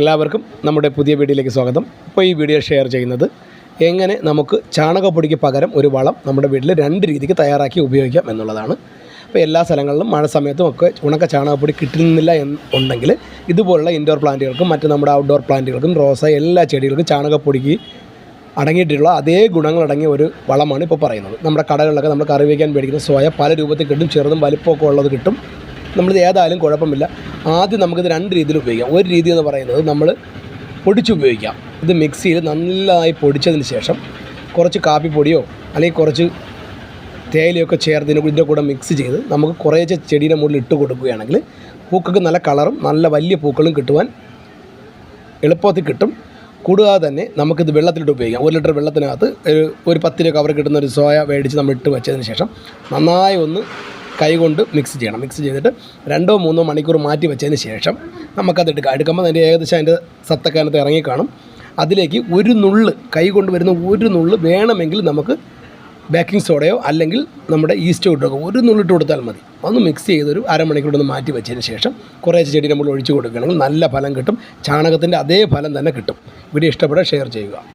എല്ലാവർക്കും നമ്മുടെ പുതിയ വീഡിയോയിലേക്ക് സ്വാഗതം. ഇപ്പോൾ ഈ വീഡിയോ ഷെയർ ചെയ്യുന്നത് എങ്ങനെ നമുക്ക് ചാണകപ്പൊടിക്ക് പകരം ഒരു വളം നമ്മുടെ വീട്ടിൽ രണ്ട് രീതിക്ക് തയ്യാറാക്കി ഉപയോഗിക്കാം എന്നുള്ളതാണ്. അപ്പോൾ എല്ലാ സ്ഥലങ്ങളിലും മഴ സമയത്തും ഒക്കെ ഉണക്ക ചാണകപ്പൊടി കിട്ടുന്നില്ല എന്നുണ്ടെങ്കിൽ ഇതുപോലുള്ള ഇൻഡോർ പ്ലാന്റുകൾക്കും മറ്റ് നമ്മുടെ ഔട്ട്ഡോർ പ്ലാന്റുകൾക്കും റോസ എല്ലാ ചെടികൾക്കും ചാണകപ്പൊടിക്ക് അടങ്ങിയിട്ടുള്ള അതേ ഗുണങ്ങളടങ്ങിയ ഒരു വളമാണ് ഇപ്പോൾ പറയുന്നത്. നമ്മുടെ കടകളിലൊക്കെ നമ്മൾ കറി വയ്ക്കാൻ മേടിക്കുന്ന സോയ പല രൂപത്തിൽ കിട്ടും ചെറുതും വലിപ്പമൊക്കെ ഉള്ളത് കിട്ടും. നമ്മളിത് ഏതായാലും കുഴപ്പമില്ല. ആദ്യം നമുക്കിത് രണ്ട് രീതിയിൽ ഉപയോഗിക്കാം. ഒരു രീതി എന്ന് പറയുന്നത് നമ്മൾ പൊടിച്ചുപയോഗിക്കാം ഇത് മിക്സിയിൽ നന്നായി പൊടിച്ചതിന് ശേഷം കുറച്ച് കാപ്പിപ്പൊടിയോ അല്ലെങ്കിൽ കുറച്ച് തേയിലയൊക്കെ ചേർത്ത് ഇതിന്റെ കൂടെ മിക്സ് ചെയ്ത് നമുക്ക് കുറേശ്ശെ ചെടീന്റെ മുകളിൽ ഇട്ട് കൊടുക്കുകയാണെങ്കിൽ പൂക്കൾക്ക് നല്ല കളറും നല്ല വലിയ പൂക്കളും കിട്ടുവാൻ എളുപ്പത്തിൽ കിട്ടും. കൂടാതെ തന്നെ നമുക്കിത് വെള്ളത്തിലിട്ട് ഉപയോഗിക്കാം. ഒരു ലിറ്റർ വെള്ളത്തിനകത്ത് ഒരു ഒരു പത്ത് രൂപ കവർ കിട്ടുന്ന ഒരു സോയ മേടിച്ച് നമ്മൾ ഇട്ട് വെച്ചതിന് ശേഷം നന്നായി ഒന്ന് കൈകൊണ്ട് മിക്സ് ചെയ്യണം. മിക്സ് ചെയ്തിട്ട് രണ്ടോ മൂന്നോ മണിക്കൂർ മാറ്റി വെച്ചതിന് ശേഷം നമുക്കത് എടുക്കാം എടുക്കുമ്പോൾ അതിന്റെ ഏകദേശം അതിന്റെ സത്തൊക്കെ അതിനകത്ത് ഇറങ്ങിക്കാണും അതിലേക്ക് ഒരു നുള്ള് കൈ കൊണ്ട് വരുന്ന ഒരു നുള്ള് വേണമെങ്കിൽ നമുക്ക് ബേക്കിംഗ് സോഡയോ അല്ലെങ്കിൽ നമ്മുടെ ഈസ്റ്റോ ഇട്ടൊക്കെ ഒരു നുള്ളിട്ട് കൊടുത്താൽ മതി. ഒന്ന് മിക്സ് ചെയ്തൊരു അരമണിക്കൂർ ഒന്ന് മാറ്റി വെച്ചതിന് ശേഷം കുറേ ചെടി നമ്മൾ ഒഴിച്ചു കൊടുക്കുകയാണെങ്കിൽ നല്ല ഫലം കിട്ടും. ചാണകത്തിന്റെ അതേ ഫലം തന്നെ കിട്ടും. വീഡിയോ ഇഷ്ടപ്പെടാൻ ഷെയർ ചെയ്യുക.